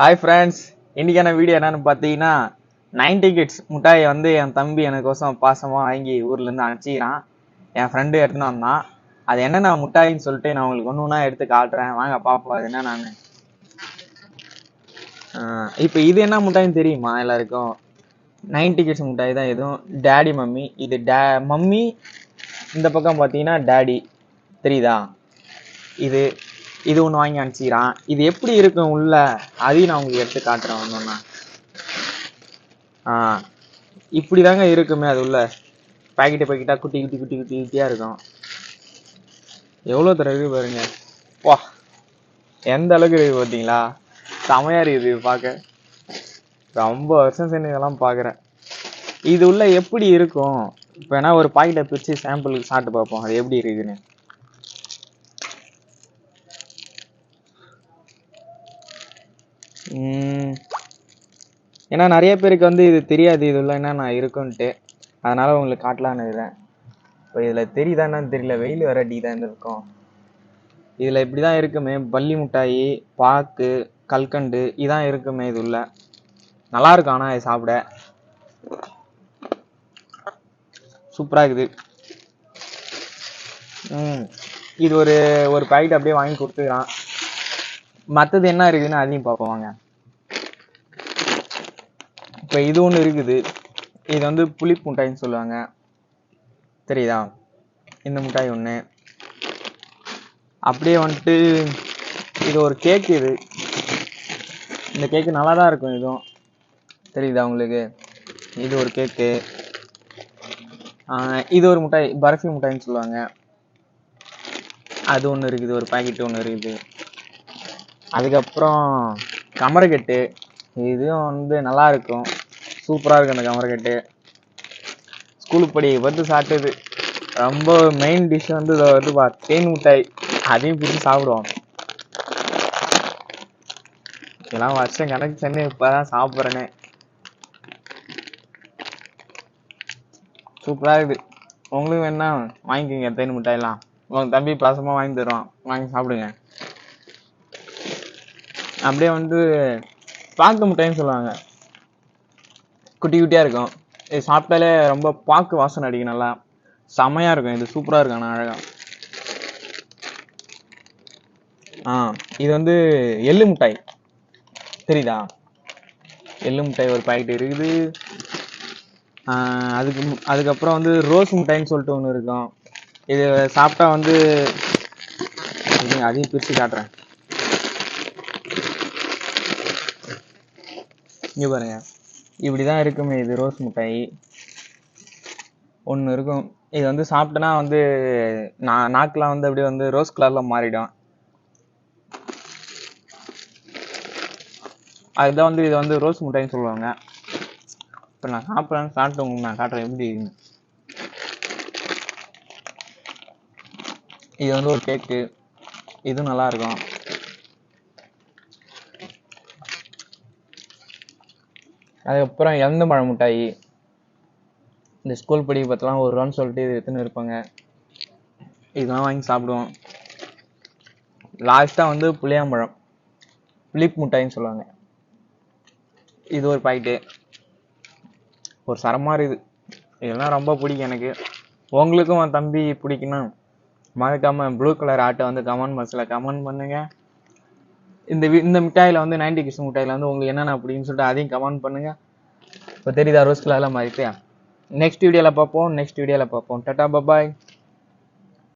Hi friends இன்றைக்கான video என்னன்னு பார்த்தீங்கன்னா நைன்டி கிட்ஸ் முட்டாயை வந்து என் தம்பி எனக்கோசம் பாசமாக வாங்கி ஊர்லேருந்து அனுப்பிச்சிக்கிறான். என் ஃப்ரெண்டு எடுத்துன்னு வந்தான். அது என்னென்ன முட்டாயின்னு சொல்லிட்டு நான் உங்களுக்கு ஒன்று ஒன்றா எடுத்து காட்டுறேன். வாங்க பாப்போம் அது என்ன நான்? இப்போ இது என்ன முட்டாயின்னு தெரியுமா எல்லாருக்கும்? நைன்டி கிட்ஸ் முட்டாய் தான் எதுவும். டேடி மம்மி இது டே மம்மி இந்த பக்கம் பார்த்தீங்கன்னா டேடி தெரியுதா? இது இது ஒன்று வாங்கி அனுப்பிச்சிக்கிறான். இது எப்படி இருக்கும் உள்ள? அதையும் நான் உங்களுக்கு எடுத்து காட்டுறேன் ஒன்றுன்னா ஆ இப்படி தாங்க இருக்குமே அது உள்ள. பாக்கெட்டு பாக்கெட்டாக குட்டி குட்டி குட்டி குட்டி குட்டியாக இருக்கும். எவ்வளோ தர பாருங்க. வா எந்த அளவுக்கு இருக்கு பார்த்தீங்களா செமையா இருக்குது பார்க்க. ரொம்ப வருஷம் சென்று இதெல்லாம் பார்க்குறேன். இது உள்ள எப்படி இருக்கும்? இப்போ வேணா ஒரு பாக்கெட்டை பிரித்து சாம்பிளுக்கு சாப்பிட்டு பார்ப்போம். அது எப்படி இருக்குதுன்னு ஏன்னா நிறைய பேருக்கு வந்து இது தெரியாது இது உள்ள என்னென்ன இருக்குன்ட்டு. அதனால உங்களுக்கு காட்டலான்னு இருக்கிறேன் இப்போ இதில் தெரியுதா என்னன்னு தெரியல. வெயில் வர அடி தான் இருக்கும். இதில் இப்படி தான் இருக்குமே. பல்லி மிட்டாயி பாக்கு கல்கண்டு இதான் இருக்குமே இது உள்ள நல்லா இருக்கும் ஆனால் இது சாப்பிட. சூப்பராக இருக்குது. ம். இது ஒரு ஒரு பாக்கெட் அப்படியே வாங்கி கொடுத்துக்கிறான். மற்றது என்ன இருக்குதுன்னு அதையும் பார்ப்போம் வாங்க. இப்போ இது ஒன்று இருக்குது. இது வந்து புளிப்பு மிட்டாய்ன்னு சொல்லுவாங்க. தெரியுதா? இந்த மிட்டாய் ஒன்று அப்படியே வந்துட்டு இது ஒரு கேக் இது. இந்த கேக்கு நல்லா தான் இருக்கும் இதுவும். தெரியுதா உங்களுக்கு? இது ஒரு கேக்கு இது ஒரு மிட்டாய் பர்ஃபி மிட்டாய்ன்னு சொல்லுவாங்க. அது ஒன்று இருக்குது ஒரு பாக்கெட் ஒன்று இருக்குது. அதுக்கப்புறம் கமரக்கட்டு இதுவும் வந்து நல்லா இருக்கும். சூப்பராக இருக்குது அந்த கமரக்கட்டு ஸ்கூலுக்கு படி வந்து சாப்பிட்டது. ரொம்ப மெயின் டிஷ் வந்து இதை வந்து பா தேன் மிட்டாய். அதையும் பிடிச்சி சாப்பிடுவோம். இதெல்லாம் வருஷம் கணக்கு சென்று இப்போதான் சாப்பிட்றேனே. சூப்பராக இருக்குது உங்களுக்கு வேணா வாங்கிக்கோங்க தேன் மிட்டாயெல்லாம். உங்கள் தம்பி பாசமாக வாங்கி தருவான். வாங்கி சாப்பிடுங்க. அப்படியே வந்து பாக்கு முட்டைன்னு சொல்லுவாங்க. குட்டி குட்டியாக இருக்கும். இது சாப்பிட்டாலே ரொம்ப பாக்கு வாசனை அடிக்கும் நல்லா. செமையாக இருக்கும். இது சூப்பராக இருக்கும். ஆனால் அழகாக ஆ இது வந்து எள்ளு மிட்டாய். தெரியுதா? எள்ளு மிட்டாய் ஒரு பாக்கெட் இருக்குது. அதுக்கு அதுக்கப்புறம் வந்து ரோஸ் மிட்டாய்ன்னு சொல்லிட்டு ஒன்று இருக்கும். இது சாப்பிட்டா வந்து அதையும் பிரித்து காட்டுறேன். இங்க இப்படி இப்படிதான் இருக்குமே இது ரோஸ் மிட்டாய். ஒன்று இருக்கும். இது வந்து சாப்பிட்டேன்னா வந்து நா நாக்கெலாம் வந்து அப்படியே வந்து ரோஸ் கலர்ல மாறிடும். அதுதான் வந்து இதை வந்து ரோஸ் மிட்டாய்ன்னு சொல்லுவாங்க. இப்போ நான் சாப்பிட்றேன்னு சாப்பிட்டு உங்களுக்கு நான் காட்டுறேன் எப்படி இருக்குன்னு. இது வந்து ஒரு கேக்கு இதுவும் நல்லா அதுக்கப்புறம் இறந்து பழம் மிட்டாயி. இந்த ஸ்கூல் படிக்க பார்த்தலாம் ஒரு ரூபான்னு சொல்லிட்டு இது எடுத்துன்னு இருப்பாங்க. இதெல்லாம் வாங்கி சாப்பிடுவோம். லாஸ்ட்டாக வந்து புளியாம்பழம். புளிப் மிட்டாய்ன்னு சொல்லுவாங்க. இது ஒரு பாக்கெட்டு ஒரு சரமாக இருக்குது இதெல்லாம் ரொம்ப பிடிக்கும் எனக்கு. உங்களுக்கும் உன் தம்பி பிடிக்குன்னா மறக்காமல் ப்ளூ கலர் ஆட்டை வந்து கமெண்ட் பாக்ஸில் கமெண்ட் பண்ணுங்கள் இந்த வி- இந்த மிட்டாயில் வந்து நைன்டி கிட்ஸ் மிட்டாயில் வந்து உங்களுக்கு என்னென்ன அப்படின்னு சொல்லிட்டு அதையும் கமெண்ட் பண்ணுங்க. இப்போ தெரியுதா ரோஸ் கலர்லாம் மாறிட்டு நெக்ஸ்ட் வீடியோவில் பார்ப்போம் நெக்ஸ்ட் வீடியோவில் பார்ப்போம். Ta-ta bye bye